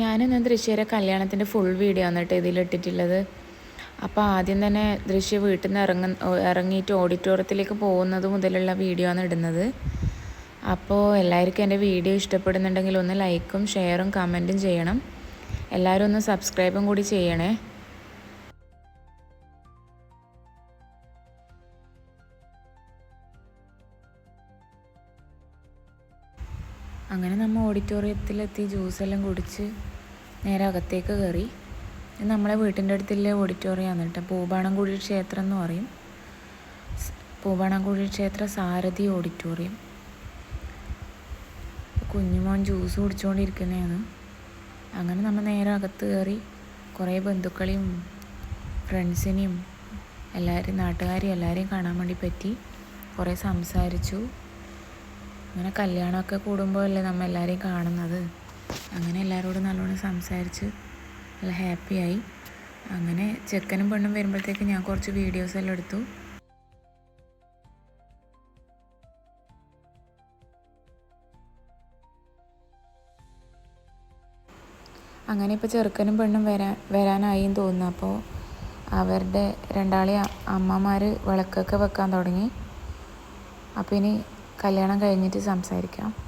ഞാനിന്ന് ദൃശ്യരെ കല്യാണത്തിന്റെ full video കേട്ടോ ഇതിലിട്ടിട്ടുള്ളത്. അപ്പോൾ ആദ്യം തന്നെ ദൃശ്യ വീട്ടിൽ നിന്ന് ഇറങ്ങ ഇറങ്ങിയിട്ട് ഓഡിറ്റോറിയത്തിലേക്ക് പോകുന്നത് മുതലുള്ള വീഡിയോ ആണ് ഇടുന്നത്. അപ്പോൾ എല്ലാവർക്കും എന്റെ വീഡിയോ ഇഷ്ടപ്പെടുന്നുണ്ടെങ്കിൽ ഒന്ന് ലൈക്കും ഷെയറും കമന്റും ചെയ്യണം. എല്ലാവരും ഒന്ന് സബ്സ്ക്രൈബും കൂടി ചെയ്യണേ. അങ്ങനെ നമ്മൾ ഓഡിറ്റോറിയത്തിലെത്തി ജ്യൂസെല്ലാം കുടിച്ച് നേരെ അകത്തേക്ക് കയറി നമ്മളെ വീട്ടിന്റെ അടുത്തുള്ള ഓഡിറ്റോറിയമാണ് കേട്ടോ. പൂബാണംകുഴി ക്ഷേത്രം എന്ന് പറയും. പൂബാണംകുഴി ക്ഷേത്ര സാരഥി ഓഡിറ്റോറിയം കുഞ്ഞുമോൻ ജ്യൂസ് കുടിച്ചുകൊണ്ടിരിക്കുന്നതാണ് അങ്ങനെ നമ്മൾ നേരെ അകത്ത് കയറി കുറേ ബന്ധുക്കളെയും ഫ്രണ്ട്സിനെയും എല്ലാവരും നാട്ടുകാരെയും എല്ലാവരെയും കാണാൻ വേണ്ടി പറ്റി. കുറേ സംസാരിച്ചു. അങ്ങനെ കല്യാണമൊക്കെ കൂടുമ്പോഴല്ലേ നമ്മൾ എല്ലാവരെയും കാണുന്നത്? അങ്ങനെ എല്ലാവരോടും നല്ലോണം സംസാരിച്ച് നല്ല ഹാപ്പിയായി. അങ്ങനെ ചെക്കനും പെണ്ണും വരുമ്പോഴത്തേക്ക് ഞാൻ കുറച്ച് വീഡിയോസ് എല്ലാം എടുത്തു. അങ്ങനെ ഇപ്പോൾ ചെറുക്കനും പെണ്ണും വരാൻ വരാനായി തോന്നുന്നു. അപ്പോൾ അവരുടെ രണ്ടാളി അമ്മമാർ വിളക്കൊക്കെ വെക്കാൻ തുടങ്ങി. അപ്പോൾ ഇനി കല്യാണം കഴിഞ്ഞിട്ട് സംസാരിക്കാം.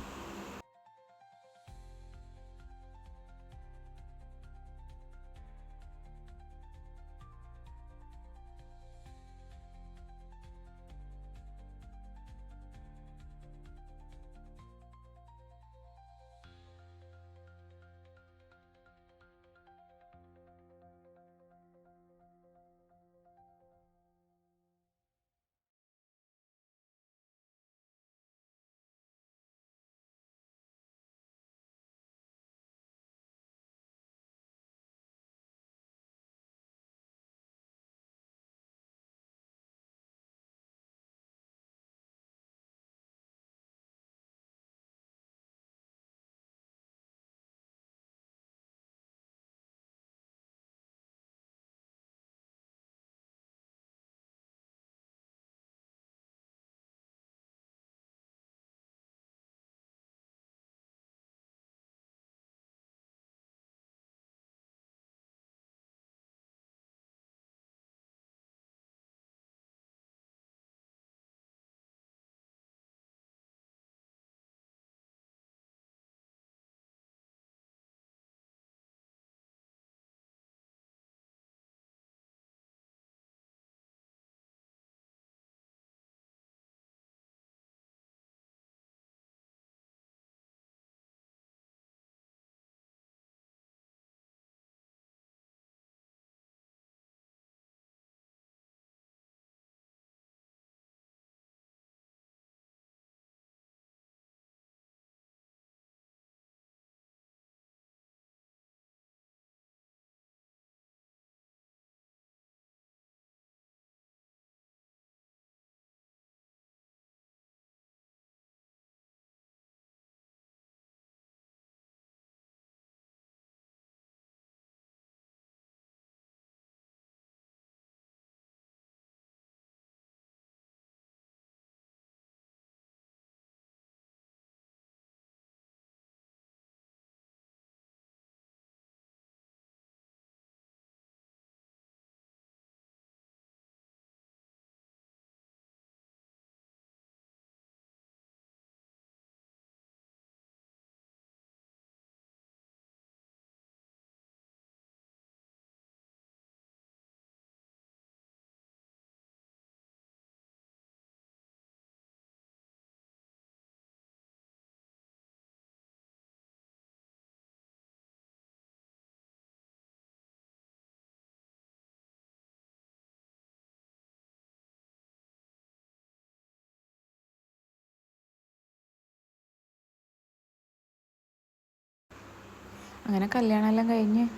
അങ്ങനെ കല്യാണമെല്ലാം കഴിഞ്ഞ്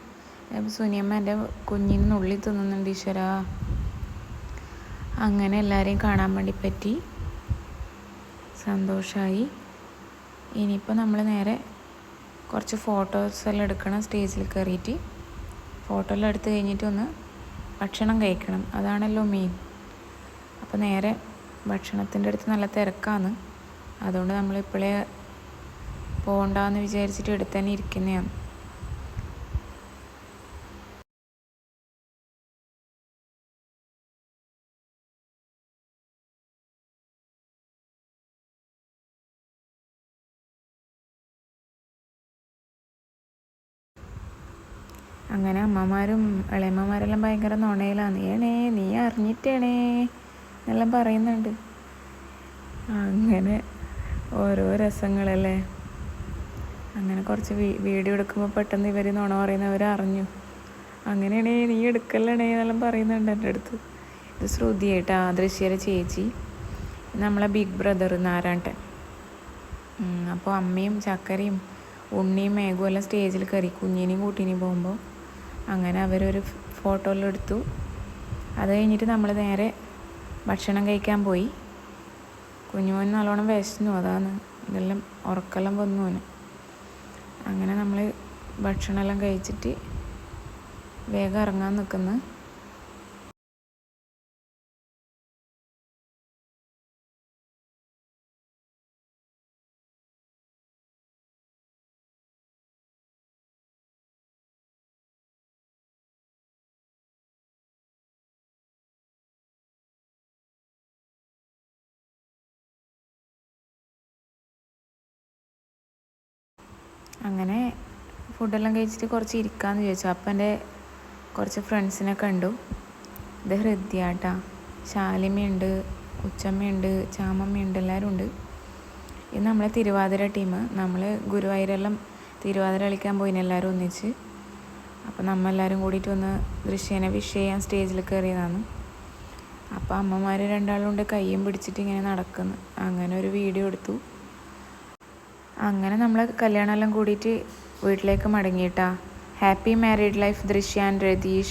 സുനിയമ്മ എന്റെ കുഞ്ഞിന് നുള്ളി തിന്നുന്നുണ്ട് ഈശ്വര. അങ്ങനെ എല്ലാവരെയും കാണാൻ വേണ്ടി പറ്റി. സന്തോഷമായി ഇനിയിപ്പോൾ നമ്മൾ നേരെ കുറച്ച് ഫോട്ടോസ് എല്ലാം എടുക്കണം സ്റ്റേജിൽ കയറിയിട്ട്. ഫോട്ടോ എല്ലാം എടുത്ത് കഴിഞ്ഞിട്ട് ഒന്ന് ഭക്ഷണം കഴിക്കണം. അതാണല്ലോ മെയിൻ അപ്പോൾ നേരെ ഭക്ഷണത്തിന്റെ അടുത്ത് നല്ല തിരക്കാണ്. അതുകൊണ്ട് നമ്മളിപ്പോഴേ പോകണ്ടെന്ന് വിചാരിച്ചിട്ട് എടുത്ത് തന്നെ ഇരിക്കുന്നതാണ്. അങ്ങനെ അമ്മമാരും ഇളയമ്മമാരെല്ലാം ഭയങ്കര നുണയിലാണ്. ഏണേ നീ അറിഞ്ഞിട്ടേണേ? എന്നെല്ലാം പറയുന്നുണ്ട്. അങ്ങനെ ഓരോ രസങ്ങളല്ലേ? അങ്ങനെ കുറച്ച് വീഡിയോ എടുക്കുമ്പോൾ പെട്ടെന്ന് ഇവർ നുണ പറയുന്നവർ അറിഞ്ഞു. അങ്ങനെയാണേ നീ എടുക്കല്ലണേ? എന്നെല്ലാം പറയുന്നുണ്ട് എന്റെ അടുത്ത്. ഇത് ശ്രുതിയായിട്ടാ ദൃശ്യരെ ചേച്ചി. നമ്മളെ ബിഗ് ബ്രദർ നാരായണൻ. അപ്പോൾ അമ്മയും ചക്കരയും ഉണ്ണിയും മേഘവും എല്ലാം സ്റ്റേജിൽ കയറി കുഞ്ഞിനെയും കൂട്ടിനെയും പോകുമ്പോൾ അങ്ങനെ അവരൊരു ഫോട്ടോയിലെടുത്തു. അത് കഴിഞ്ഞിട്ട് നമ്മൾ നേരെ ഭക്ഷണം കഴിക്കാൻ പോയി. കുഞ്ഞുമോൻ നല്ലോണം വിശന്നു. അതാണ് ഇതെല്ലാം ഉറക്കെല്ലാം വന്നു അങ്ങനെ നമ്മൾ ഭക്ഷണമെല്ലാം കഴിച്ചിട്ട് വേഗം ഇറങ്ങാൻ നിൽക്കുന്നു അങ്ങനെ ഫുഡെല്ലാം കഴിച്ചിട്ട് കുറച്ച് ഇരിക്കാമെന്ന് ചോദിച്ചു അപ്പം എന്റെ കുറച്ച് ഫ്രണ്ട്സിനെ കണ്ടു. ഇത് ഹൃദ്യാട്ടാ. ശാലിമയുണ്ട് ഉച്ചമ്മയുണ്ട് ചാമമ്മയുണ്ട് എല്ലാവരും ഉണ്ട്. ഇത് നമ്മളെ തിരുവാതിര ടീം നമ്മൾ ഗുരുവായൂരെല്ലാം തിരുവാതിര കളിക്കാൻ പോയിന് എല്ലാവരും ഒന്നിച്ച്. അപ്പോൾ നമ്മളെല്ലാവരും കൂടിയിട്ട് ഒന്ന് ദൃശ്യനെ വിഷ് ചെയ്യാൻ സ്റ്റേജിൽ കയറിയതാണ് അപ്പോൾ അമ്മമാർ രണ്ടാളും കൊണ്ട് കയ്യും പിടിച്ചിട്ട് ഇങ്ങനെ നടക്കുന്നു. അങ്ങനെ ഒരു വീഡിയോ എടുത്തു. അങ്ങനെ നമ്മൾ കല്യാണമെല്ലാം കൂടിയിട്ട് വീട്ടിലേക്ക് മടങ്ങിയിട്ടാ. Happy married life Drishya and Ratheesh.